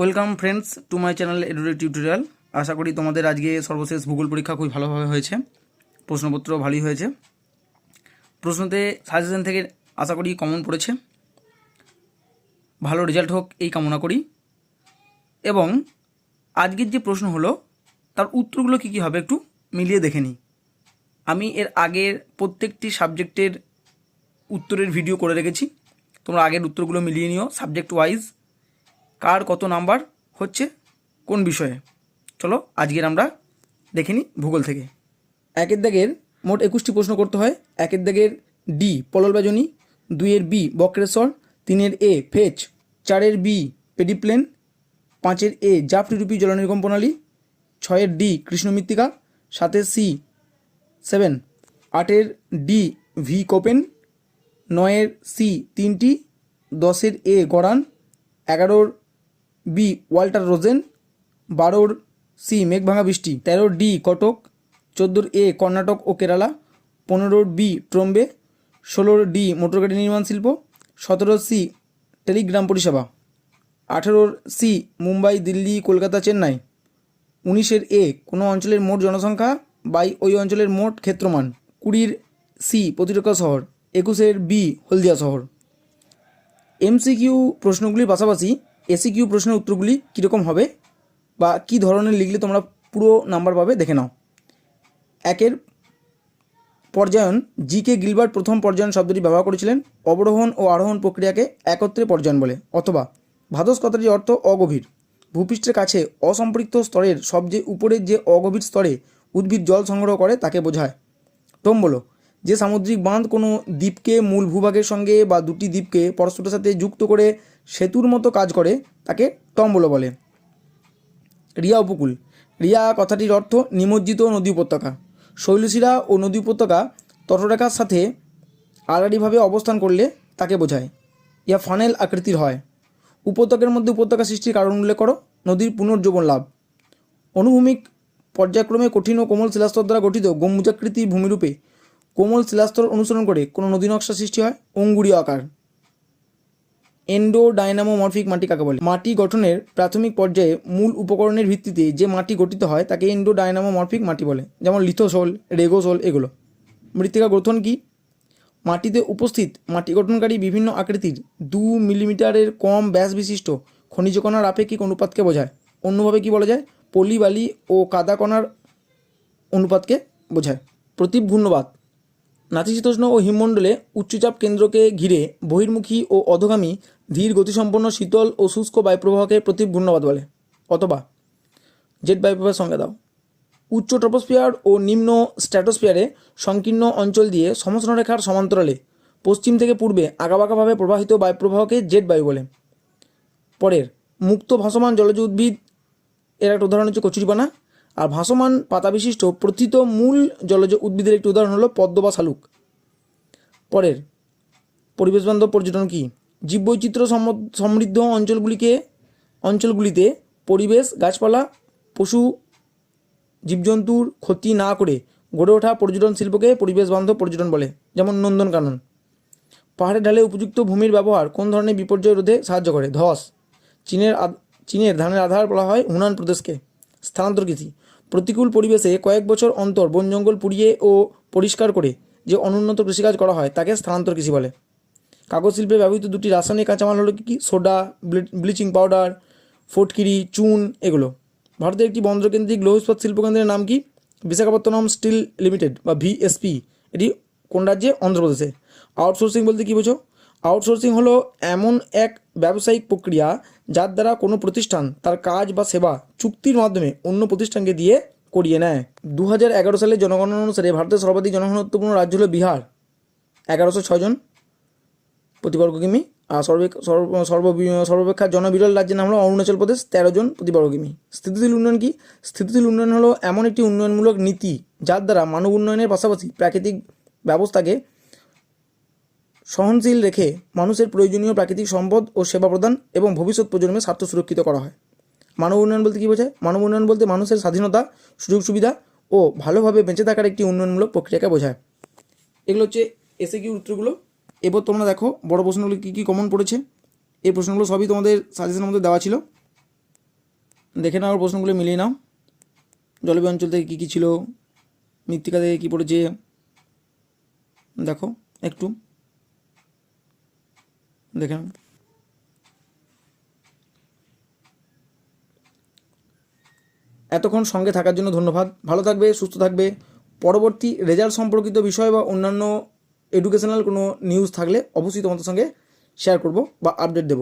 Welcome friends to my channel Edurate tutorial. আশা করি তোমাদের আজকে সর্বশেষ ভূগোল পরীক্ষা খুবই ভালোভাবে হয়েছে। প্রশ্নপত্র ভালোই হয়েছে। প্রশ্নতে সাজেশন থেকে আশা করি কমন পড়েছে। ভালো রেজাল্ট হোক এই কামনা করি। এবং আজকের যে প্রশ্ন হলো, তার উত্তরগুলো কী কী হবে একটু মিলিয়ে দেখে নিই। আমি এর আগের প্রত্যেকটি সাবজেক্টের উত্তরের ভিডিও করে রেখেছি। তোমরা আগের উত্তরগুলো মিলিয়ে নিও সাবজেক্ট ওয়াইজ কার কত নাম্বার হচ্ছে, কোন বিষয়ে। চলো, আজকের আমরা দেখে নিই ভূগোল থেকে। একের দাগের মোট একুশটি প্রশ্ন করতে হয়। একের দাগের ডি পলল বেজনী দুইয়ের বি, বক্রেশ্বর, তিনের এ, ফেচ, চারের বি, পেডিপ্লেন, পাঁচের এ, জাফরিরূপী জলনির্গম প্রণালী, ছয়ের ডি, কৃষ্ণমৃত্তিকা, সাতের সি, সেভেন, আটের ডি, ভি, কোপেন, নয়ের সি, তিনটি, দশের এ গড়ান এগারোর বি, ওয়াল্টার রোজেন। বারোর সি, মেঘভাঙা বৃষ্টি। তেরোর ডি, কটক। চোদ্দোর এ, কর্ণাটক ও কেরালা। পনেরোর বি, ট্রম্বে। ষোলোর ডি মোটরগাড়ি নির্মাণ শিল্প। সতেরোর সি, টেলিগ্রাম পরিষেবা। আঠেরোর সি, মুম্বাই, দিল্লি, কলকাতা, চেন্নাই। উনিশের এ, কোনো অঞ্চলের মোট জনসংখ্যা বাই ওই অঞ্চলের মোট ক্ষেত্রমান। কুড়ির সি, প্রতিরক্ষা শহর। একুশের বি, হলদিয়া শহর। এমসিকিউ প্রশ্নগুলির পাশাপাশি এসিকিউ প্রশ্নের উত্তরগুলি কীরকম হবে বা কী ধরনের লিখলে তোমরা পুরো নাম্বার পাবে দেখে নাও। একের পর্যায়ন জি কে গিলবার্ট প্রথম পর্যায়ন শব্দটি ব্যবহার করেছিলেন অবরোহণ ও আরোহণ প্রক্রিয়াকে একত্রে পর্যায়ন বলে, অথবা ভাদস কথাটির অর্থ অগভীর। ভূপৃষ্ঠের কাছে অসম্পৃক্ত স্তরের সবচেয়ে উপরের যে অগভীর স্তরে উদ্ভিদ জল সংগ্রহ করে তাকে বোঝায়। টোম্বলো যে সামুদ্রিক বাঁধ কোনো দ্বীপকে, মূল ভূভাগের সঙ্গে বা দুটি দ্বীপকে পরস্পরের সাথে যুক্ত করে সেতুর মতো কাজ করে, তাকে টম্বলো বলে। রিয়া উপকূল। রিয়া কথাটির অর্থ নিমজ্জিত নদী উপত্যকা। শৈলশিরা ও নদী উপত্যকা তটরেখার সাথে আড়াআড়িভাবে অবস্থান করলে তাকে বোঝায়। ইয়া ফানেল আকৃতির হয়। উপত্যকার মধ্যে উপত্যকা সৃষ্টির কারণ উল্লেখ করো। নদীর পুনর্জীবন লাভ। অনুভূমিক পর্যায়ক্রমে কঠিন ও কোমল শিলাস্তর দ্বারা গঠিত গম্বুজাকৃতি ভূমিরূপে কোমল শিলাস্তর অনুসরণ করে কোনো নদী নকশা সৃষ্টি হয় অঙ্গুরীয় আকার। এন্ডো ডাইনামোমরফিক মাটি কাকে বলে? মাটি গঠনের প্রাথমিক পর্যায়ে মূল উপকরণের ভিত্তিতে যে মাটি গঠিত হয়, তাকে এন্ডো ডাইনামোমরফিক মাটি বলে, যেমন লিথোসোল, রেগোসোল এগুলো। মৃত্তিকা গ্রথন কি? মাটিতে উপস্থিত মাটি গঠনকারী বিভিন্ন আকৃতির দু মিলিমিটারের কম ব্যাস বিশিষ্ট খনিজ কণার আপেক্ষিক অনুপাতকে বোঝায়। অন্যভাবে কি বলা যায়? পলি বালি ও কাদা কণার অনুপাতকে বোঝায়। প্রতীপ ঘূর্ণবাদ নাতিশীতোষ্ণ ও হিমমণ্ডলে উচ্চচাপ কেন্দ্রকে ঘিরে বহির্মুখী ও অধগামী ধীর গতিসম্পন্ন শীতল ও শুষ্ক বায়ুপ্রবাহকে প্রতীপ ঘূর্ণবাদ বলে। অথবা জেট বায়ুপ্রবাহের সংজ্ঞা দাও। উচ্চ ট্রপোস্ফিয়ার ও নিম্ন স্ট্র্যাটোস্ফিয়ারে সংকীর্ণ অঞ্চল দিয়ে সমসনরেখার সমান্তরালে পশ্চিম থেকে পূর্বে আঁকাবাঁকাভাবে প্রবাহিত বায়ুপ্রবাহকে জেট বায়ু বলে। পরের, মুক্ত ভাসমান জলজ উদ্ভিদ, এর একটা উদাহরণ হচ্ছে কচুরিপানা। আর ভাসমান পাতা বিশিষ্ট প্রথিত মূল জলজ উদ্ভিদের একটি উদাহরণ হলো পদ্ম বা শালুক। পরের পরিবেশবান্ধব পর্যটন কী? জীববৈচিত্র্য সম- সমৃদ্ধ অঞ্চলগুলিকে, অঞ্চলগুলিতে পরিবেশ, গাছপালা, পশু, জীবজন্তুর ক্ষতি না করে গড়ে ওঠা পর্যটন শিল্পকে পরিবেশ বান্ধব পর্যটন বলে, যেমন নন্দনকানন পাহাড়ের ঢালে উপযুক্ত ভূমির ব্যবহার কোন ধরনের বিপর্যয় রোধে সাহায্য করে? ধস। চীনের চীনের ধানের আধার বলা হয় হুনান প্রদেশকে। স্থানান্তর কৃষি প্রতিকূল পরিবেশে কয়েক বছর অন্তর বন জঙ্গল পুড়িয়ে ও পরিষ্কার করে যে অনুন্নত কৃষিকাজ করা হয়, তাকে স্থানান্তর কৃষি বলে। কাগজ শিল্পে ব্যবহৃত দুটি রাসায়নিক কাঁচামাল হলো কি সোডা ব্লিচিং পাউডার, ফটকিরি, চুন, এগুলো। ভারতের একটি বন্দরকেন্দ্রিক লৌহ ইস্পাত শিল্পকেন্দ্রের নাম কি? বিশাখাপত্তনম স্টিল লিমিটেড বা ভিএসপি। এটি কোন রাজ্যে? অন্ধ্রপ্রদেশে। আউটসোর্সিং বলতে কী বোঝো? আউটসোর্সিং হলো এমন এক ব্যবসায়িক প্রক্রিয়া যার দ্বারা কোনো প্রতিষ্ঠান তার কাজ বা সেবা চুক্তির মাধ্যমে অন্য প্রতিষ্ঠানকে দিয়ে করিয়ে নেয়। দু সালের জনগণনা অনুসারে ভারতের সর্বাধিক জনঘনত্বপূর্ণ রাজ্য হলো বিহার। এগারোশো ছজন প্রতি বর্গ কিমি, আর সর্বে, সর্ব সর্ব সর্বাপেক্ষা জনবিরল রাজ্যের নাম হলো অরুণাচল প্রদেশ, তেরো জন প্রতি বর্গ কিমি। স্থিতিশীল উন্নয়ন কি? স্থিতিশীল উন্নয়ন হলো এমন একটি উন্নয়নমূলক নীতি যার দ্বারা মানব উন্নয়নের পাশাপাশি প্রাকৃতিক ব্যবস্থাকে সহনশীল রেখে মানুষের প্রয়োজনীয় প্রাকৃতিক সম্পদ ও সেবা প্রদান এবং ভবিষ্যৎ প্রজন্মের স্বার্থ সুরক্ষিত করা হয়। মানব উন্নয়ন বলতে কী বোঝায়? মানব উন্নয়ন বলতে মানুষের স্বাধীনতা, সুযোগ সুবিধা ও ভালোভাবে বেঁচে থাকার একটি উন্নয়নমূলক প্রক্রিয়াকে বোঝায়। এগুলো হচ্ছে এসে কি উত্তরগুলো। এবার তোমরা দেখো বড় প্রশ্নগুলো কী কী কমন পড়েছে। এই প্রশ্নগুলো সবই তোমাদের সাজেশনের মধ্যে দেওয়া ছিল। দেখে নাও, প্রশ্নগুলো মিলিয়ে নাও। জলবায়ু অঞ্চল থেকে কী কী ছিল, মৃত্তিকা থেকে কী পড়েছে, দেখো একটু। দেখে নাও এতক্ষণ সঙ্গে থাকার জন্য ধন্যবাদ। ভালো থাকবে, সুস্থ থাকবে। পরবর্তী রেজাল্ট সম্পর্কিত বিষয় বা অন্যান্য এডুকেশনাল কোনো নিউজ থাকলে অবশ্যই তোমাদের সঙ্গে শেয়ার করব বা আপডেট দেবো।